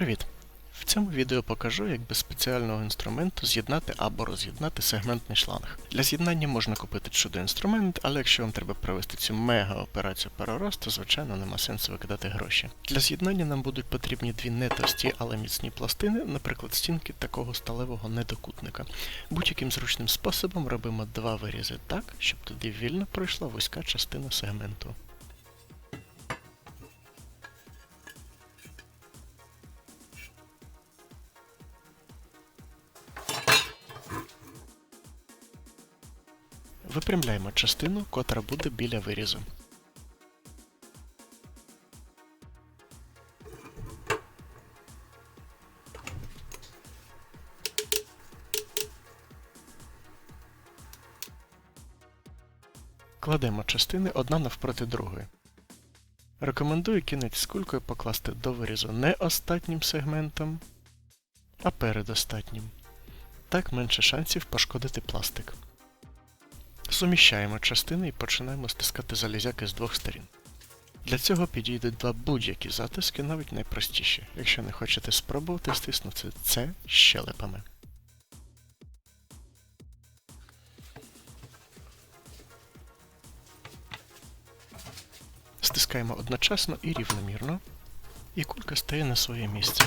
Привіт! В цьому відео покажу, як без спеціального інструменту з'єднати або роз'єднати сегментний шланг. Для з'єднання можна купити чудо-інструмент, але якщо вам треба провести цю мега-операцію перераз, то звичайно нема сенсу викидати гроші. Для з'єднання нам будуть потрібні дві не товсті, але міцні пластини, наприклад, стінки такого сталевого недокутника. Будь-яким зручним способом робимо два вирізи так, щоб туди вільно пройшла вузька частина сегменту. Випрямляємо частину, котра буде біля вирізу. Кладемо частини одна навпроти другої. Рекомендую кінець з кулькою покласти до вирізу не остатнім сегментом, а передостатнім. Так менше шансів пошкодити пластик. Суміщаємо частини і починаємо стискати залізяки з двох сторін. Для цього підійдуть два будь-які затиски, навіть найпростіші. Якщо не хочете спробувати стиснути це щелепами. Стискаємо одночасно і рівномірно, і кулька стає на своє місце.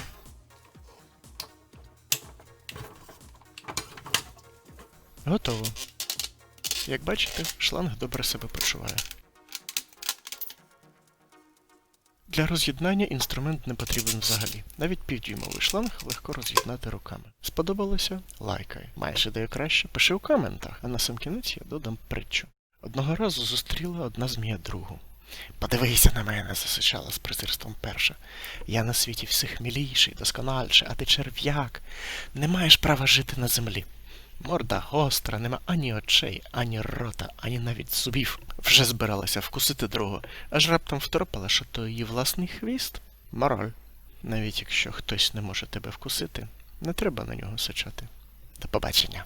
Готово. Як бачите, шланг добре себе почуває. Для роз'єднання інструмент не потрібен взагалі. Навіть півдюймовий шланг легко роз'єднати руками. Сподобалося? Лайкай. Маєш ідею краще? Пиши у коментах, а на сам кінець я додам притчу. Одного разу зустріла одна змія другу. Подивися на мене, засичала з презирством перша. Я на світі всіх міліший, доскональший, а ти черв'як. Не маєш права жити на землі. Морда гостра, нема ані очей, ані рота, ані навіть зубів. Вже збиралася вкусити другу, аж раптом второпала, що то її власний хвіст. Мораль. Навіть якщо хтось не може тебе вкусити, не треба на нього сичати. До побачення.